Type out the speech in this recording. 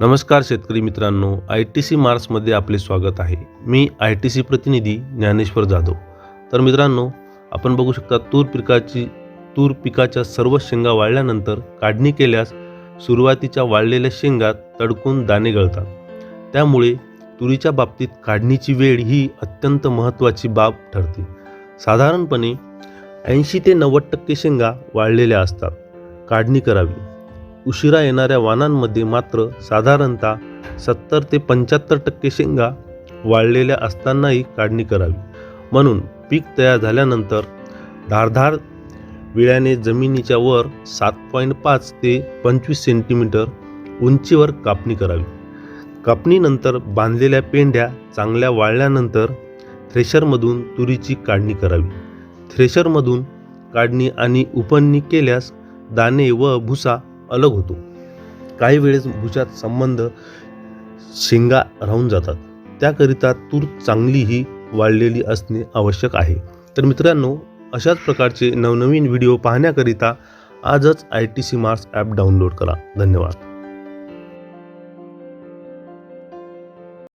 नमस्कार शेतकरी मित्रांनो आय टी सी मार्समध्ये आपले स्वागत आहे. मी आय टी सी प्रतिनिधी ज्ञानेश्वर जाधव. तर मित्रांनो आपण बघू शकता तूर पिकाची तूर पिकाच्या सर्व शेंगा वाळल्यानंतर काढणी केल्यास सुरुवातीच्या वाळलेल्या शेंगात तडकून दाणे गळतात. त्यामुळे तुरीच्या बाबतीत काढणीची वेळ ही अत्यंत महत्त्वाची बाब ठरते. साधारणपणे ऐंशी ते नव्वद टक्के शेंगा वाळलेल्या असतात. काढणी करावी. उशिरा येणाऱ्या वाणांमध्ये मात्र साधारणतः सत्तर ते पंच्याहत्तर टक्के शेंगा वाळलेल्या असतानाही काढणी करावी. म्हणून पीक तयार झाल्यानंतर धारधार विळ्याने जमिनीच्या वर सात पॉईंट पाच ते पंचवीस सेंटीमीटर उंचीवर कापणी करावी. कापणीनंतर बांधलेल्या पेंढ्या चांगल्या वाळल्यानंतर थ्रेशरमधून तुरीची काढणी करावी. थ्रेशरमधून काढणी आणि उपणणी केल्यास दाणे व भुसा अलग होतो. काही वेळेस भुशात संबंध शेंगा राहून जातात. त्याकरिता तूर चांगली ही वाळलेली असणे आवश्यक आहे. तर मित्रांनो अशाच प्रकारचे नवनवीन व्हिडिओ पाहण्याकरिता आजच I T C Mars app download करा. धन्यवाद.